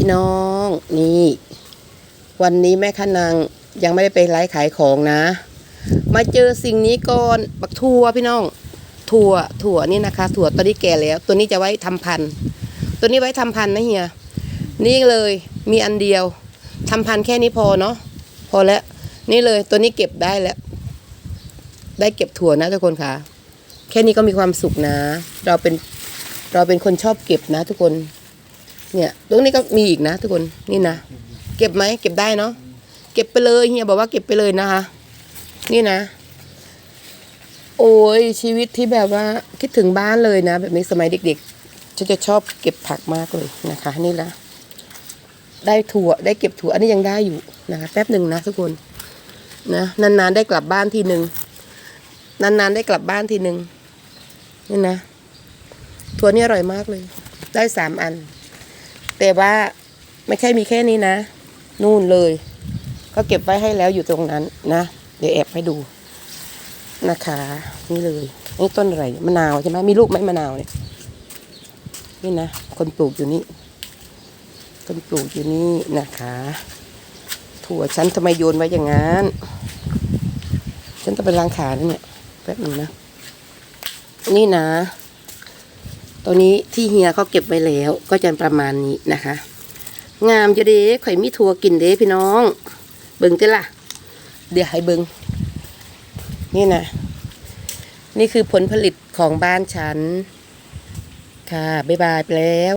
พี่น้องนี่ วันนี้แม่ขนางยังไม่ได้ไปไลฟ์ขายของนะ มาเจอสิ่งนี้ก่อนบักทั่วพี่น้อง ถั่วถั่วนี่นะคะ ถั่วตัวนี้แก่แล้ว ตัวนี้จะไว้ทำพันธุ์ตัวนี้ไว้ทำพันธุ์นะเฮียนี่เลยมีอันเดียวทำพันธุ์แค่นี้พอเนาะพอแล้วนี่เลยตัวนี้เก็บได้แล้ว ได้เก็บถั่วนะทุกคนค่ะ แค่นี้ก็มีความสุขนะ เราเป็นเราเป็นคนชอบเก็บนะทุกคน เนี่ยตรงนี้ก็มีอีกนะ ทุกคนนี่นะเก็บไหมเก็บได้เนาะเก็บไปเลยเฮียบอกว่าเก็บไปเลยนะคะ นี่นะ โอ้ยชีวิตที่แบบว่าคิดถึงบ้านเลยนะ แบบนี้สมัยเด็กๆฉันจะชอบเก็บผักมากเลยนะคะ นี่ละได้ถั่วได้เก็บถั่วอันนี้ยังได้อยู่นะคะแป๊บหนึ่งนะทุกคนนะนานๆได้กลับบ้านทีหนึ่งนานๆได้กลับบ้านทีหนึ่งนี่นะถั่วนี่อร่อยมากเลย ได้สามอัน แต่ว่าไม่ใช่มีแค่นี้นะ นู่นเลย ก็เก็บไว้ให้แล้วอยู่ตรงนั้นนะ เดี๋ยวแอบให้ดูนะคะ นี่เลยนี่ต้นอะไรมะนาวใช่ไหมมีลูกไหมมะนาวเนี่ยนี่นะคนปลูกอยู่นี่คนปลูกอยู่นี่นะคะ ถั่วฉันทำไมโยนไว้อย่างนั้นฉันต้องไปล้างขาเนี่ยแป๊บหนึงนะนี่นะ ตัวนี้ที่เฮียเขาเก็บไว้แล้วก็จะประมาณนี้นะคะ งามจะเด้ข่อยมีทัวกินเด้พี่น้อง เบิ่งเจ้ล่ะ เดี๋ยวให้เบิ่งนี่นะนี่คือผลผลิตของบ้านฉัน ค่ะ บ๊ายบายไปแล้ว